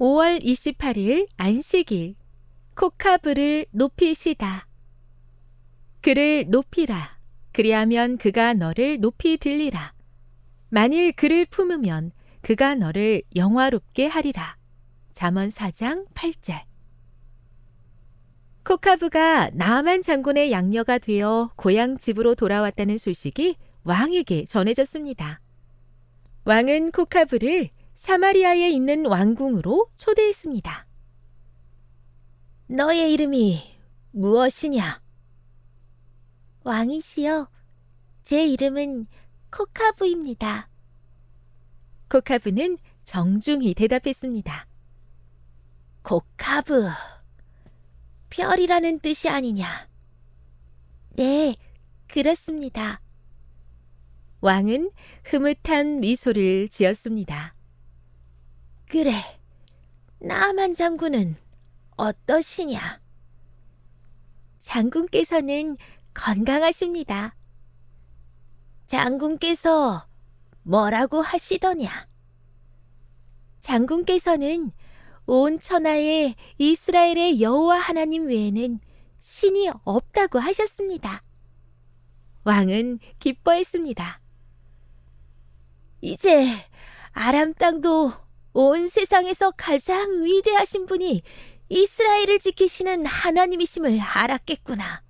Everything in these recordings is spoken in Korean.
5월 28일 안식일 코카브를 높이시다. 그를 높이라. 그리하면 그가 너를 높이 들리라. 만일 그를 품으면 그가 너를 영화롭게 하리라. 잠언 4장 8절. 코카브가 나만 장군의 양녀가 되어 고향 집으로 돌아왔다는 소식이 왕에게 전해졌습니다. 왕은 코카브를 사마리아에 있는 왕궁으로 초대했습니다. 너의 이름이 무엇이냐? 왕이시여, 제 이름은 코카브입니다. 코카브는 정중히 대답했습니다. 코카브, 별이라는 뜻이 아니냐? 네, 그렇습니다. 왕은 흐뭇한 미소를 지었습니다. 그래, 나만 장군은 어떠시냐? 장군께서는 건강하십니다. 장군께서 뭐라고 하시더냐? 장군께서는 온 천하에 이스라엘의 여호와 하나님 외에는 신이 없다고 하셨습니다. 왕은 기뻐했습니다. 이제 아람 땅도 온 세상에서 가장 위대하신 분이 이스라엘을 지키시는 하나님이심을 알았겠구나.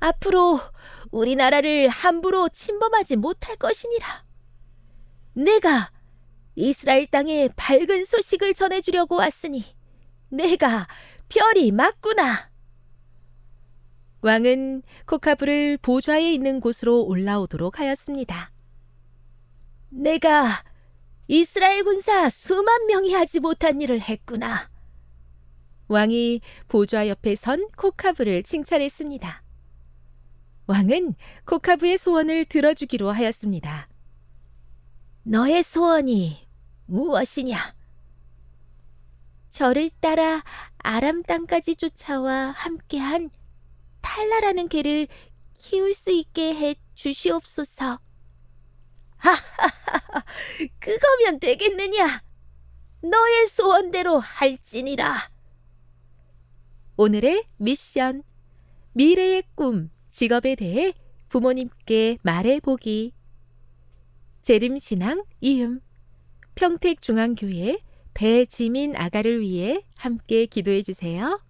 앞으로 우리나라를 함부로 침범하지 못할 것이니라. 내가 이스라엘 땅에 밝은 소식을 전해주려고 왔으니 내가 별이 맞구나. 왕은 코카브를 보좌에 있는 곳으로 올라오도록 하였습니다. 내가 이스라엘 군사 수만 명이 하지 못한 일을 했구나. 왕이 보좌 옆에 선 코카브를 칭찬했습니다. 왕은 코카브의 소원을 들어주기로 하였습니다. 너의 소원이 무엇이냐? 저를 따라 아람 땅까지 쫓아와 함께한 탈라라는 개를 키울 수 있게 해 주시옵소서. 그거면 되겠느냐? 너의 소원대로 할지니라. 오늘의 미션. 미래의 꿈, 직업에 대해 부모님께 말해보기. 재림신앙 이음. 평택중앙교회 배지민 아가를 위해 함께 기도해 주세요.